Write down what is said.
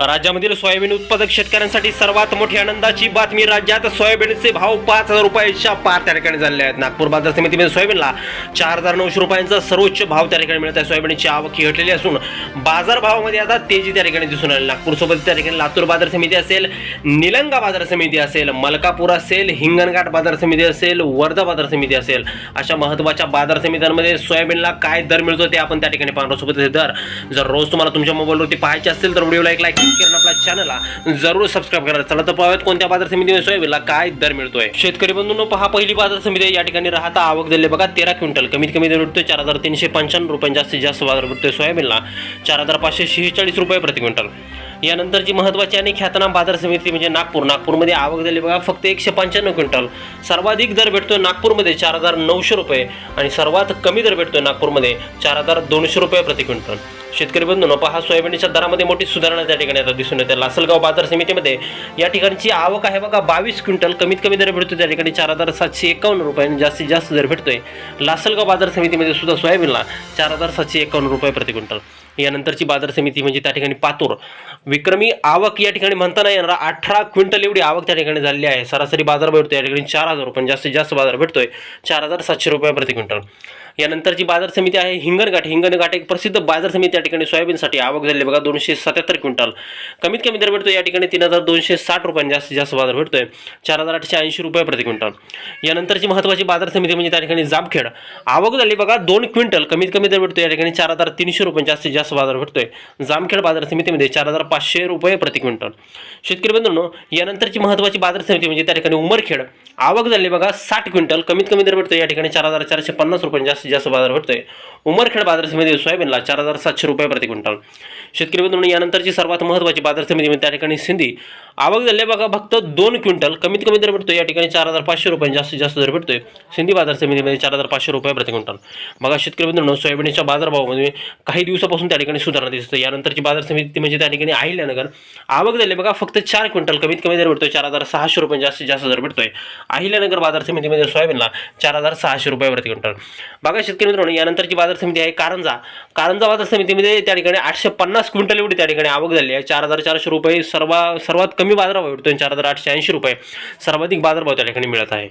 राज्यामधील सोयाबीन उत्पादक शेतकऱ्यांसाठी सर्वात मोठी आनंदाची बातमी राज्यात सोयाबीनचे भाव पाच हजार रुपयाच्या पार त्या ठिकाणी झाले आहेत. नागपूर बाजार समितीमध्ये सोयाबीनला चार हजार नऊशे रुपयांचा सर्वोच्च भाव त्या ठिकाणी मिळत आहे. सोयाबीनची आवक ही घटलेली असून बाजार भावामध्ये आता तेजी त्या ठिकाणी दिसून आली. नागपूर सोबत त्या ठिकाणी लातूर बाजार समिती असेल निलंगा बाजार समिती असेल मलकापूर असेल हिंगणघाट बाजार समिती असेल वर्धा बाजार समिती असेल अशा महत्त्वाच्या बाजार समित्यांमध्ये सोयाबीनला काय दर मिळतो ते आपण त्या ठिकाणी पाहणार सोबत दर जर रोज तुम्हाला तुमच्या मोबाईलवरती पाहायचे असेल तर व्हिडिओला एक लाईक करून आपल्या चॅनलला जरूर सबस्क्राईब करा चला तर पाहूयात कोणत्या बाजार समितीमध्ये सोयाबीनला काय दर मिळतोय. शेतकरी बंधूंनो पहा पहिली बाजार समिती या ठिकाणी राहता. आवक दिले बघा तेरा क्विंटल. कमीत कमी दर भेटतोय चार हजार तीनशे पंच्याण्णव रुपये जास्तीत जास्त बाजार भेटतोय सोयाबीनला. चार हजार पाचशे शेहेचाळीस रुपये प्रति क्विंटल. यानंतरची महत्त्वाची आणि ख्यातनाम बाजार समिती म्हणजे नागपूर. नागपूरमध्ये आवक झाली बघा फक्त एकशे पंच्याण्णव क्विंटल. सर्वाधिक दर भेटतोय नागपूरमध्ये चार हजार नऊशे रुपये आणि सर्वात कमी दर भेटतोय नागपूरमध्ये चार हजार दोनशे रुपये प्रति क्विंटल. शेतकरी बंधून पहा सोयाबीनच्या दरामध्ये मोठी सुधारणा त्या ठिकाणी आता दिसून येते. लासलगाव बाजार समितीमध्ये या ठिकाणची आवक आहे बघा बावीस क्विंटल. कमीत कमी दर भेटतो त्या ठिकाणी. चार हजार सातशे एकावन्न रुपये आणि जास्तीत जास्त दर भेटतोय. लासलगाव बाजार समितीमध्ये सुद्धा सोयाबीनला चार हजार सातशे एकावन्न रुपये प्रति क्विंटल. यानंतरची बाजार समिती म्हणजे त्या ठिकाणी पातूर. विक्रमी आवक या ठिकाणी म्हणताना येणार. अठरा क्विंटल एवढी आवक त्या ठिकाणी झालेली आहे. सरासरी बाजार भेटतो या ठिकाणी चार हजार रुपये जास्तीत जास्त बाजार भेटतोय. चार हजार सातशे रुपये प्रति क्विंटल. यानंतरची बाजार समिती आहे हिंगणघाट. हिंगणघाट एक प्रसिद्ध बाजार समिती या ठिकाणी सोयाबीनसाठी आवक झाली बघा दोनशे सत्याहत्तर क्विंटल. कमीत कमी दर भेटतो या ठिकाणी तीन हजार दोनशे साठ रुपयांनी जास्तीत जास्त बाजार भेटतोय. चार हजार आठशे ऐंशी रुपये प्रति क्विंटल. यानंतरची महत्त्वाची बाजार समिती म्हणजे त्या ठिकाणी जामखेड. आवक झाली बघा दोन क्विंटल. कमीत कमी दर भेटतो या ठिकाणी चार हजार तीनशे रुपये जास्तीत जास्त बाजार भेटतोय. जामखेड बाजार समितीमध्ये चार हजार पाचशे रुपये प्रति क्विंटल. शेतकरी बंधूंनो यानंतरची महत्त्वाची बाजार समिती म्हणजे त्या ठिकाणी उमरखेड. आवक झाली बघा साठ क्विंटल. कमीत कमी दर भेटतो या ठिकाणी चार हजार चारशे पन्नास रुपये जास्तीत जास्त बाजार भेटतोय उमरखेड बाजार समिती सोयाबीनला चार हजार सातशे रुपये प्रति क्विंटल. शेतकरी बंधूंनो यानंतरची सर्वात महत्त्वाची बाजार समिती म्हणजे त्या ठिकाणी सिंधी. आवक झाली बघा फक्त दोन क्विंटल. कमीत कमी दर भेटतो या ठिकाणी चार हजार पाचशे रुपये जास्तीत जास्त दर भेटतोय. सिंधी बाजार समितीमध्ये चार हजार पाचशे रुपये प्रति क्विंटल. बघा शेतकरी बंधूंनो सोयाबीनच्या बाजारभावामध्ये म्हणजे काही दिवसापासून त्या ठिकाणी सुधारणा दिसते यानंतरची बाजार समिती म्हणजे त्या ठिकाणी अहिल्यानगर. आवक झाली बघा फक्त चार क्विंटल. कमीत कमी दर भेटतोय चार हजार सहाशे रुपये जास्तीत जास्त दर भेटतोय. अहिल्यानगर बाजार समितीमध्ये सोयाबीनला चार हजार सहाशे रुपये प्रति क्विंटल. बघा शेतकरी मित्रांनो यानंतरची बाजार समिती आहे कारंजा. कारंजा बाजार समितीमध्ये त्या ठिकाणी आठशे पन्नास क्विंटल एवढी त्या ठिकाणी आवक झाली आहे. चार हजार चारशे रुपये सर्वा सर्वात कमी बाजारभाव भेटतो चार हजार आठशे ऐंशी रुपये सर्वाधिक बाजारभाव त्या ठिकाणी मिळत आहे.